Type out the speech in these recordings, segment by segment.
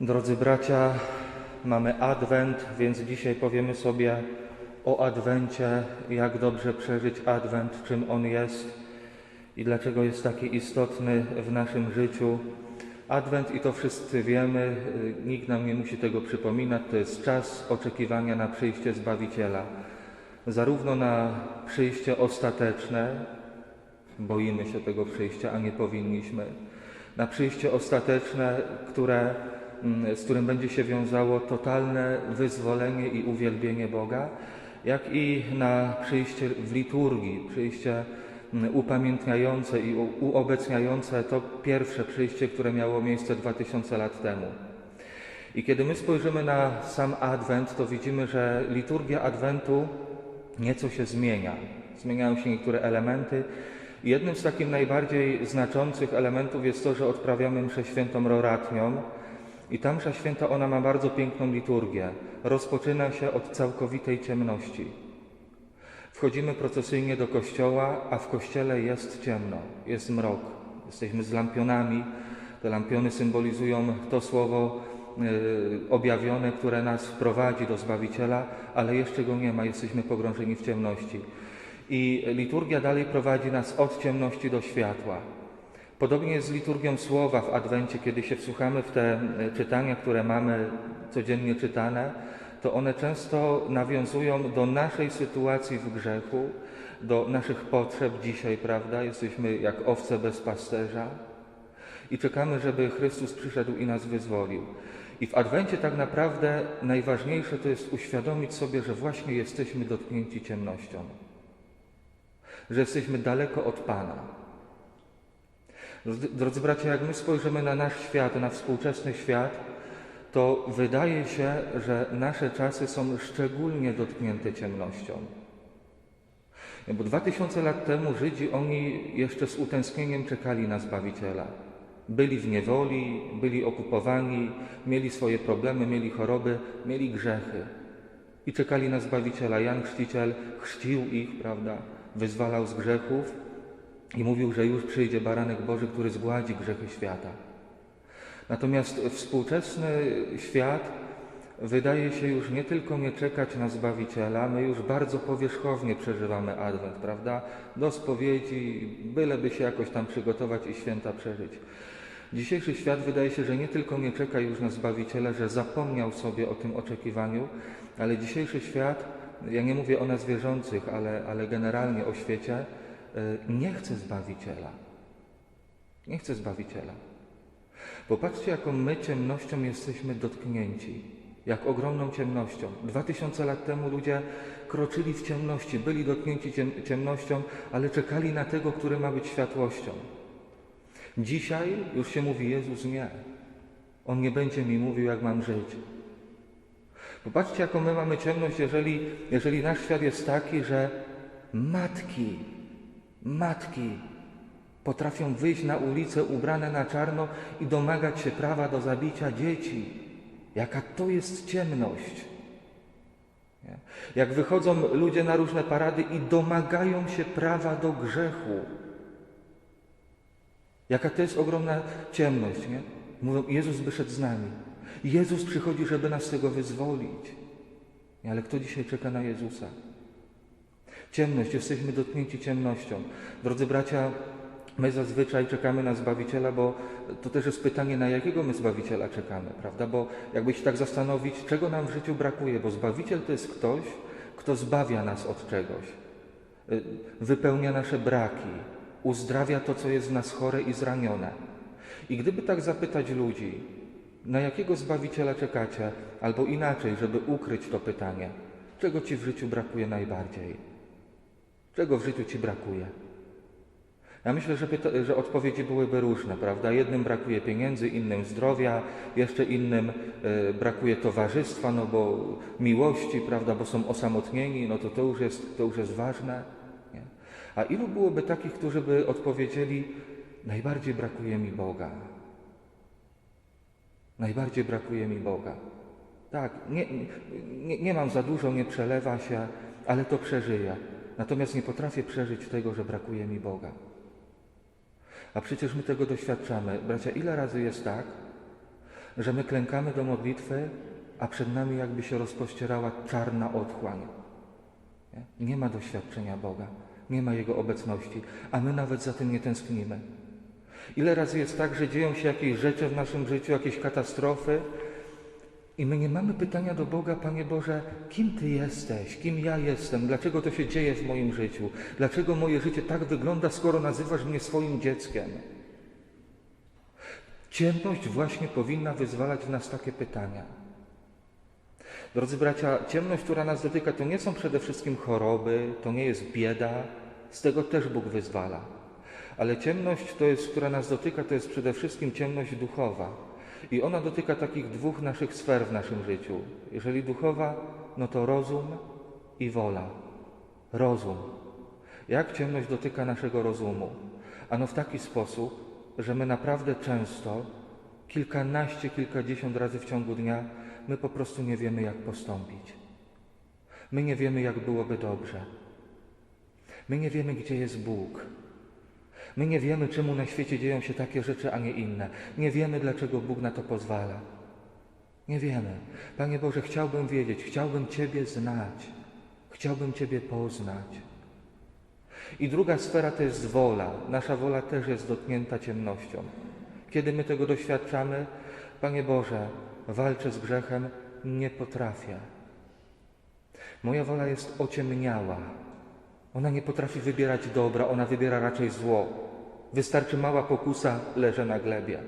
Drodzy bracia, mamy Adwent, więc dzisiaj powiemy sobie o Adwencie, jak dobrze przeżyć Adwent, czym on jest i dlaczego jest taki istotny w naszym życiu. Adwent i to wszyscy wiemy, y, nikt nam nie musi tego przypominać, to jest czas oczekiwania na przyjście Zbawiciela. Zarówno na przyjście ostateczne, boimy się tego przyjścia, a nie powinniśmy, na przyjście ostateczne, które z którym będzie się wiązało totalne wyzwolenie i uwielbienie Boga, jak i na przyjście w liturgii, przyjście mm, upamiętniające i uobecniające to pierwsze przyjście, które miało miejsce 2000 lat temu. I kiedy my spojrzymy na sam Adwent, to widzimy, że liturgia Adwentu nieco się zmienia. Zmieniają się niektóre elementy. Jednym z takich najbardziej znaczących elementów jest to, że odprawiamy mszę świętą roratnią, i ta msza święta, ona ma bardzo piękną liturgię. Rozpoczyna się od całkowitej ciemności. Wchodzimy procesyjnie do kościoła, a w kościele jest ciemno, jest mrok. Jesteśmy z lampionami. Te lampiony symbolizują to słowo yy, objawione, które nas wprowadzi do Zbawiciela, ale jeszcze go nie ma, jesteśmy pogrążeni w ciemności. I liturgia dalej prowadzi nas od ciemności do światła. Podobnie jest z liturgią słowa w Adwencie, kiedy się wsłuchamy w te e, czytania, które mamy codziennie czytane, to one często nawiązują do naszej sytuacji w grzechu, do naszych potrzeb dzisiaj, prawda? Jesteśmy jak owce bez pasterza i czekamy, żeby Chrystus przyszedł i nas wyzwolił. I w Adwencie tak naprawdę najważniejsze to jest uświadomić sobie, że właśnie jesteśmy dotknięci ciemnością, że jesteśmy daleko od Pana Drodzy bracia, jak my spojrzymy na nasz świat, na współczesny świat, to wydaje się, że nasze czasy są szczególnie dotknięte ciemnością. Bo dwa tysiące lat temu Żydzi, oni jeszcze z utęsknieniem czekali na Zbawiciela. Byli w niewoli, byli okupowani, mieli swoje problemy, mieli choroby, mieli grzechy. I czekali na Zbawiciela. Jan Chrzciciel chrzcił ich, prawda, wyzwalał z grzechów, i mówił, że już przyjdzie baranek Boży, który zgładzi grzechy świata. Natomiast współczesny świat wydaje się już nie tylko nie czekać na Zbawiciela, my już bardzo powierzchownie przeżywamy Adwent, prawda? Do spowiedzi, byleby się jakoś tam przygotować i święta przeżyć. Dzisiejszy świat wydaje się, że nie tylko nie czeka już na Zbawiciela, że zapomniał sobie o tym oczekiwaniu, ale dzisiejszy świat, ja nie mówię o nas wierzących, ale, ale generalnie o świecie, nie chce Zbawiciela. Nie chce Zbawiciela. Popatrzcie, jaką my ciemnością jesteśmy dotknięci. Jak ogromną ciemnością. Dwa tysiące lat temu ludzie kroczyli w ciemności, byli dotknięci ciemnością, ale czekali na tego, który ma być światłością. Dzisiaj już się mówi, Jezus nie. On nie będzie mi mówił, jak mam żyć. Popatrzcie, jaką my mamy ciemność, jeżeli, jeżeli nasz świat jest taki, że matki Matki potrafią wyjść na ulicę ubrane na czarno i domagać się prawa do zabicia dzieci. Jaka to jest ciemność. Jak wychodzą ludzie na różne parady i domagają się prawa do grzechu. Jaka to jest ogromna ciemność. Nie? Mówią, Jezus wyszedł z nami. Jezus przychodzi, żeby nas z tego wyzwolić. Ale kto dzisiaj czeka na Jezusa? Ciemność, jesteśmy dotknięci ciemnością. Drodzy bracia, my zazwyczaj czekamy na Zbawiciela, bo to też jest pytanie, na jakiego my Zbawiciela czekamy, prawda? Bo jakby się tak zastanowić, czego nam w życiu brakuje, bo Zbawiciel to jest ktoś, kto zbawia nas od czegoś, y, wypełnia nasze braki, uzdrawia to, co jest w nas chore i zranione. I gdyby tak zapytać ludzi, na jakiego Zbawiciela czekacie, albo inaczej, żeby ukryć to pytanie, czego Ci w życiu brakuje najbardziej? Czego w życiu Ci brakuje? Ja myślę, że, że odpowiedzi byłyby różne, prawda? Jednym brakuje pieniędzy, innym zdrowia, jeszcze innym y, brakuje towarzystwa, no bo miłości, prawda, bo są osamotnieni, no to to już jest, to już jest ważne. Nie? A ilu byłoby takich, którzy by odpowiedzieli, najbardziej brakuje mi Boga. Najbardziej brakuje mi Boga. Tak, nie, nie, nie mam za dużo, nie przelewa się, ale to przeżyję. Natomiast nie potrafię przeżyć tego, że brakuje mi Boga. A przecież my tego doświadczamy. Bracia, ile razy jest tak, że my klękamy do modlitwy, a przed nami jakby się rozpościerała czarna otchłań. Nie? nie ma doświadczenia Boga, nie ma Jego obecności, a my nawet za tym nie tęsknimy. Ile razy jest tak, że dzieją się jakieś rzeczy w naszym życiu, jakieś katastrofy, i my nie mamy pytania do Boga, Panie Boże, kim Ty jesteś, kim ja jestem, dlaczego to się dzieje w moim życiu, dlaczego moje życie tak wygląda, skoro nazywasz mnie swoim dzieckiem. Ciemność właśnie powinna wyzwalać w nas takie pytania. Drodzy bracia, ciemność, która nas dotyka, to nie są przede wszystkim choroby, to nie jest bieda, z tego też Bóg wyzwala. Ale ciemność, to jest, która nas dotyka, to jest przede wszystkim ciemność duchowa. I ona dotyka takich dwóch naszych sfer w naszym życiu. Jeżeli duchowa, no to rozum i wola. Rozum. Jak ciemność dotyka naszego rozumu? Ano w taki sposób, że my naprawdę często, kilkanaście, kilkadziesiąt razy w ciągu dnia, my po prostu nie wiemy, jak postąpić. My nie wiemy, jak byłoby dobrze. My nie wiemy, gdzie jest Bóg. My nie wiemy, czemu na świecie dzieją się takie rzeczy, a nie inne. Nie wiemy, dlaczego Bóg na to pozwala. Nie wiemy. Panie Boże, chciałbym wiedzieć, chciałbym Ciebie znać, chciałbym Ciebie poznać. I druga sfera to jest wola. Nasza wola też jest dotknięta ciemnością. Kiedy my tego doświadczamy, Panie Boże, walczę z grzechem, nie potrafię. Moja wola jest ociemniała. Ona nie potrafi wybierać dobra, ona wybiera raczej zło. Wystarczy mała pokusa, leżę na glebie.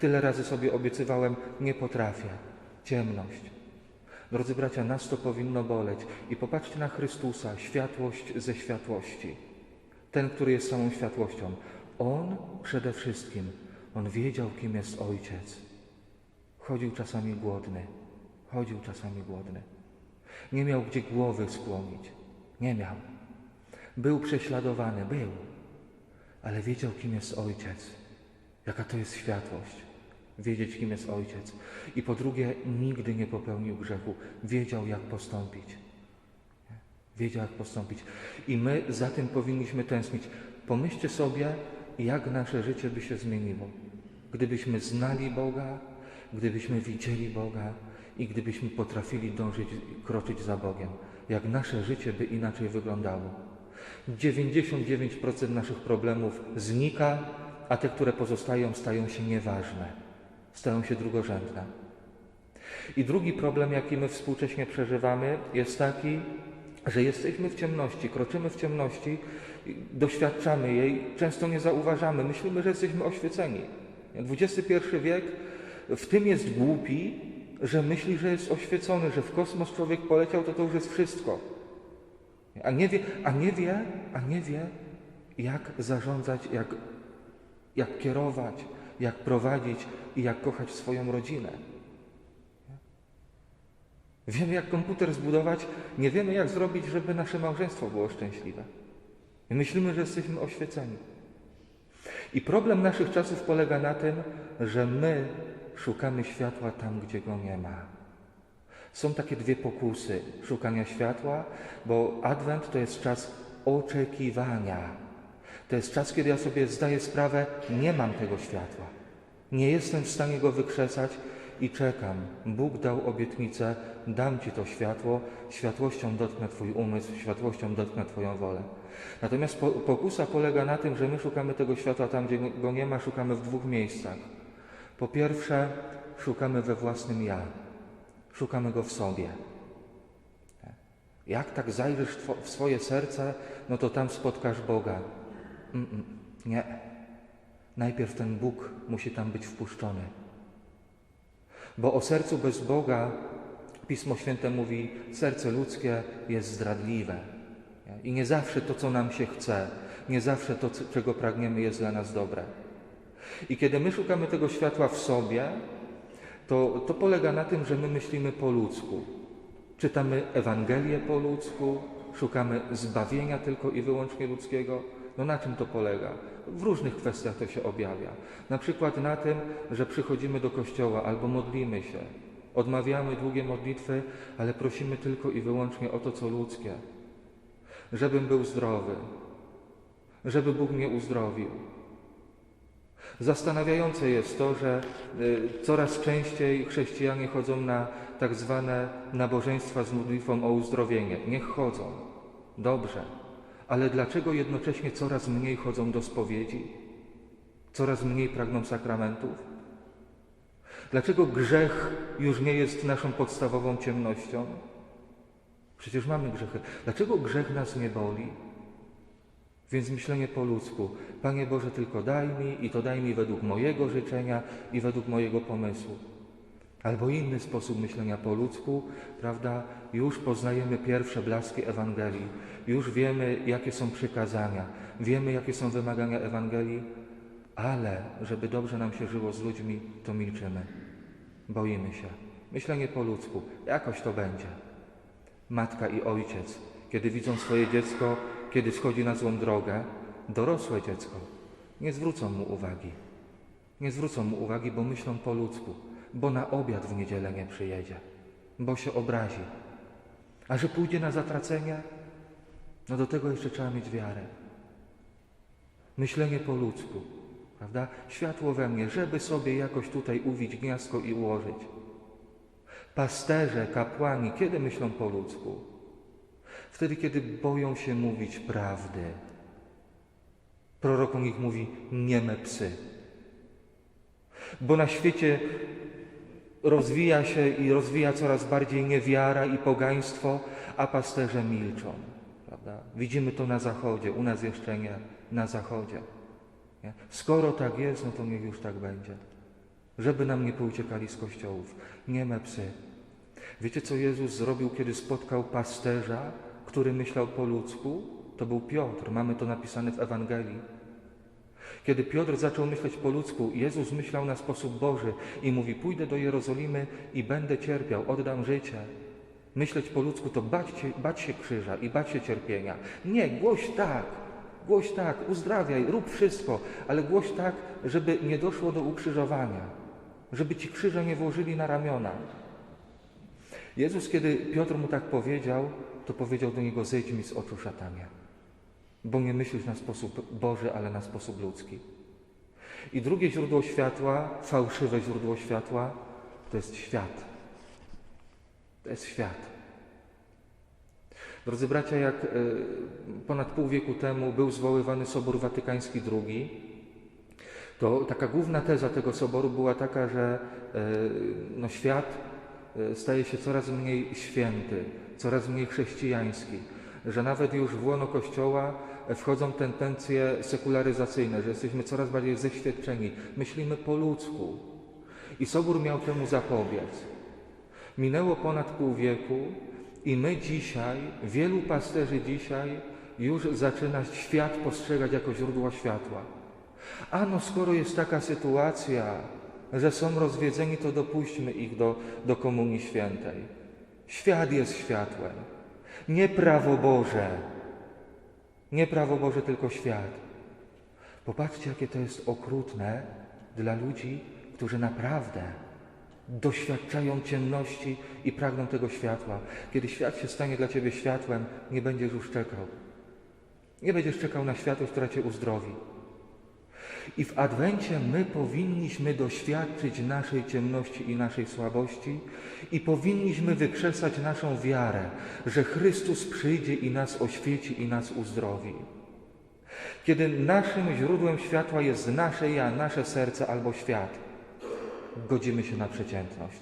Tyle razy sobie obiecywałem, nie potrafię. Ciemność. Drodzy bracia, nas to powinno boleć. I popatrzcie na Chrystusa, światłość ze światłości. Ten, który jest samą światłością. On przede wszystkim, on wiedział, kim jest Ojciec. Chodził czasami głodny. Chodził czasami głodny. Nie miał gdzie głowy skłonić. Nie miał. Był prześladowany, był. Ale wiedział, kim jest Ojciec. Jaka to jest światłość. Wiedzieć, kim jest Ojciec. I po drugie, nigdy nie popełnił grzechu. Wiedział, jak postąpić. Wiedział, jak postąpić. I my za tym powinniśmy tęsknić. Pomyślcie sobie, jak nasze życie by się zmieniło. Gdybyśmy znali Boga, gdybyśmy widzieli Boga i gdybyśmy potrafili dążyć, kroczyć za Bogiem. Jak nasze życie by inaczej wyglądało. 99% naszych problemów znika, a te, które pozostają, stają się nieważne, stają się drugorzędne. I drugi problem, jaki my współcześnie przeżywamy, jest taki, że jesteśmy w ciemności, kroczymy w ciemności, doświadczamy jej, często nie zauważamy, myślimy, że jesteśmy oświeceni. XXI wiek w tym jest głupi, że myśli, że jest oświecony, że w kosmos człowiek poleciał, to to już jest wszystko. A nie wie, a nie wie, a nie wie, jak zarządzać, jak, jak kierować, jak prowadzić i jak kochać swoją rodzinę. Wiemy, jak komputer zbudować, nie wiemy, jak zrobić, żeby nasze małżeństwo było szczęśliwe. Myślimy, że jesteśmy oświeceni. I problem naszych czasów polega na tym, że my szukamy światła tam, gdzie go nie ma. Są takie dwie pokusy szukania światła, bo Adwent to jest czas oczekiwania. To jest czas, kiedy ja sobie zdaję sprawę, nie mam tego światła. Nie jestem w stanie go wykrzesać i czekam. Bóg dał obietnicę, dam Ci to światło, światłością dotknę Twój umysł, światłością dotknę Twoją wolę. Natomiast pokusa polega na tym, że my szukamy tego światła tam, gdzie go nie ma, szukamy w dwóch miejscach. Po pierwsze, szukamy we własnym ja. Szukamy go w sobie. Jak tak zajrzysz w swoje serce, no to tam spotkasz Boga. Nie. Najpierw ten Bóg musi tam być wpuszczony. Bo o sercu bez Boga Pismo Święte mówi, serce ludzkie jest zdradliwe. I nie zawsze to, co nam się chce, nie zawsze to, czego pragniemy, jest dla nas dobre. I kiedy my szukamy tego światła w sobie, to, to polega na tym, że my myślimy po ludzku. Czytamy Ewangelię po ludzku, szukamy zbawienia tylko i wyłącznie ludzkiego. No na czym to polega? W różnych kwestiach to się objawia. Na przykład na tym, że przychodzimy do kościoła albo modlimy się, odmawiamy długie modlitwy, ale prosimy tylko i wyłącznie o to, co ludzkie. Żebym był zdrowy, żeby Bóg mnie uzdrowił. Zastanawiające jest to, że y, coraz częściej chrześcijanie chodzą na tak zwane nabożeństwa z modlitwą o uzdrowienie. Niech chodzą. Dobrze. Ale dlaczego jednocześnie coraz mniej chodzą do spowiedzi? Coraz mniej pragną sakramentów? Dlaczego grzech już nie jest naszą podstawową ciemnością? Przecież mamy grzechy. Dlaczego grzech nas nie boli? Więc myślenie po ludzku. Panie Boże, tylko daj mi i to daj mi według mojego życzenia i według mojego pomysłu. Albo inny sposób myślenia po ludzku, prawda? Już poznajemy pierwsze blaski Ewangelii, już wiemy, jakie są przykazania, wiemy, jakie są wymagania Ewangelii, ale żeby dobrze nam się żyło z ludźmi, to milczymy. Boimy się. Myślenie po ludzku, jakoś to będzie. Matka i ojciec, kiedy widzą swoje dziecko, kiedy schodzi na złą drogę, dorosłe dziecko, nie zwrócą mu uwagi. Nie zwrócą mu uwagi, bo myślą po ludzku, bo na obiad w niedzielę nie przyjedzie, bo się obrazi. A że pójdzie na zatracenie, no do tego jeszcze trzeba mieć wiarę. Myślenie po ludzku, prawda? Światło we mnie, żeby sobie jakoś tutaj uwić gniazdko i ułożyć. Pasterze, kapłani, kiedy myślą po ludzku? Wtedy, kiedy boją się mówić prawdy. Prorok o nich mówi nieme psy. Bo na świecie rozwija się i rozwija coraz bardziej niewiara i pogaństwo, a pasterze milczą. Prawda? Widzimy to na zachodzie, u nas jeszcze nie, na zachodzie. Nie? Skoro tak jest, no to niech już tak będzie. Żeby nam nie pouciekali z kościołów. Nieme psy. Wiecie, co Jezus zrobił, kiedy spotkał pasterza, który myślał po ludzku? To był Piotr. Mamy to napisane w Ewangelii. Kiedy Piotr zaczął myśleć po ludzku, Jezus myślał na sposób Boży i mówi: Pójdę do Jerozolimy i będę cierpiał, oddam życie. Myśleć po ludzku to bać się, bać się krzyża i bać się cierpienia. Nie, głoś tak, głoś tak, uzdrawiaj, rób wszystko, ale głoś tak, żeby nie doszło do ukrzyżowania, żeby ci krzyże nie włożyli na ramiona. Jezus, kiedy Piotr mu tak powiedział, to powiedział do niego: Zejdź mi z oczu, szatanie, bo nie myślisz na sposób Boży, ale na sposób ludzki. I drugie źródło światła, fałszywe źródło światła, to jest świat. To jest świat. Drodzy bracia, jak e, ponad pół wieku temu był zwoływany Sobór Watykański II, to taka główna teza tego soboru była taka, że e, no, świat staje się coraz mniej święty, coraz mniej chrześcijański, że nawet już w łono Kościoła wchodzą tendencje sekularyzacyjne, że jesteśmy coraz bardziej zeświadczeni, myślimy po ludzku. I Sobór miał temu zapobiec. Minęło ponad pół wieku i my dzisiaj, wielu pasterzy dzisiaj już zaczyna świat postrzegać jako źródło światła. A no skoro jest taka sytuacja, że są rozwiedzeni, to dopuśćmy ich do, do Komunii Świętej. Świat jest światłem. Nie prawo Boże. Nie prawo Boże, tylko świat. Popatrzcie, jakie to jest okrutne dla ludzi, którzy naprawdę doświadczają ciemności i pragną tego światła. Kiedy świat się stanie dla Ciebie światłem, nie będziesz już czekał. Nie będziesz czekał na światłość, która Cię uzdrowi. I w Adwencie my powinniśmy doświadczyć naszej ciemności i naszej słabości i powinniśmy wykrzesać naszą wiarę, że Chrystus przyjdzie i nas oświeci i nas uzdrowi. Kiedy naszym źródłem światła jest nasze ja, nasze serce albo świat, godzimy się na przeciętność.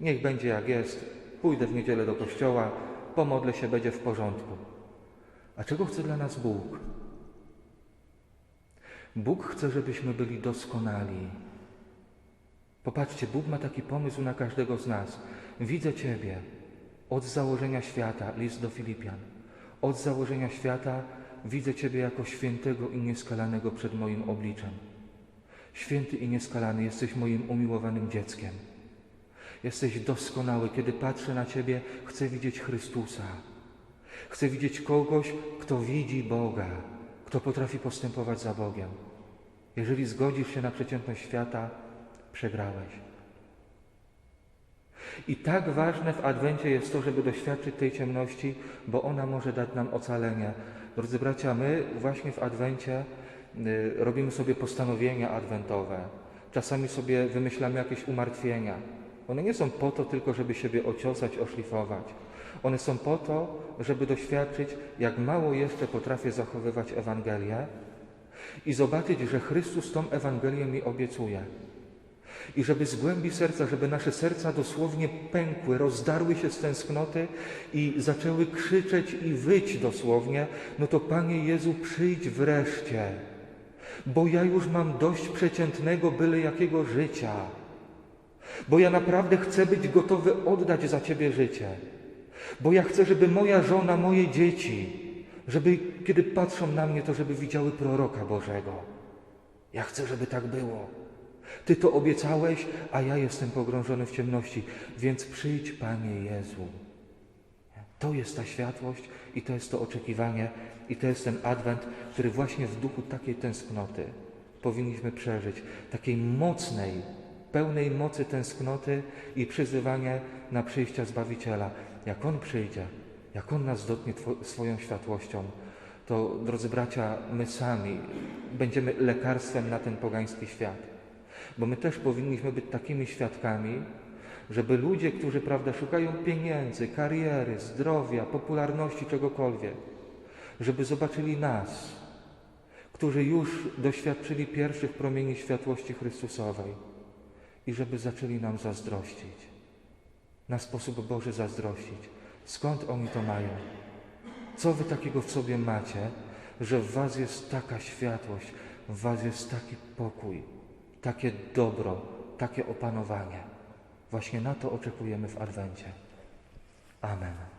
Niech będzie jak jest, pójdę w niedzielę do kościoła, pomodlę się, będzie w porządku. A czego chce dla nas Bóg? Bóg chce, żebyśmy byli doskonali. Popatrzcie, Bóg ma taki pomysł na każdego z nas. Widzę Ciebie od założenia świata, list do Filipian. Od założenia świata widzę Ciebie jako świętego i nieskalanego przed moim obliczem. Święty i nieskalany, jesteś moim umiłowanym dzieckiem. Jesteś doskonały. Kiedy patrzę na Ciebie, chcę widzieć Chrystusa. Chcę widzieć kogoś, kto widzi Boga, kto potrafi postępować za Bogiem. Jeżeli zgodzisz się na przeciętność świata, przegrałeś. I tak ważne w Adwencie jest to, żeby doświadczyć tej ciemności, bo ona może dać nam ocalenie. Drodzy bracia, my właśnie w Adwencie y, robimy sobie postanowienia adwentowe, czasami sobie wymyślamy jakieś umartwienia. One nie są po to tylko, żeby siebie ociosać, oszlifować. One są po to, żeby doświadczyć, jak mało jeszcze potrafię zachowywać Ewangelię i zobaczyć, że Chrystus tą Ewangelię mi obiecuje. I żeby z głębi serca, żeby nasze serca dosłownie pękły, rozdarły się z tęsknoty i zaczęły krzyczeć i wyć dosłownie, no to Panie Jezu, przyjdź wreszcie, bo ja już mam dość przeciętnego byle jakiego życia, bo ja naprawdę chcę być gotowy oddać za Ciebie życie, bo ja chcę, żeby moja żona, moje dzieci, żeby kiedy patrzą na mnie, to żeby widziały proroka Bożego. Ja chcę, żeby tak było. Ty to obiecałeś, a ja jestem pogrążony w ciemności, więc przyjdź, Panie Jezu. To jest ta światłość i to jest to oczekiwanie i to jest ten adwent, który właśnie w duchu takiej tęsknoty powinniśmy przeżyć, takiej mocnej, pełnej mocy tęsknoty i przyzywanie na przyjścia Zbawiciela. Jak On przyjdzie, jak On nas dotknie two- swoją światłością, to, drodzy bracia, my sami będziemy lekarstwem na ten pogański świat. Bo my też powinniśmy być takimi świadkami, żeby ludzie, którzy prawda, szukają pieniędzy, kariery, zdrowia, popularności, czegokolwiek, żeby zobaczyli nas, którzy już doświadczyli pierwszych promieni światłości Chrystusowej i żeby zaczęli nam zazdrościć. Na sposób Boży zazdrościć. Skąd oni to mają? Co wy takiego w sobie macie, że w was jest taka światłość, w was jest taki pokój, takie dobro, takie opanowanie? Właśnie na to oczekujemy w Adwencie. Amen.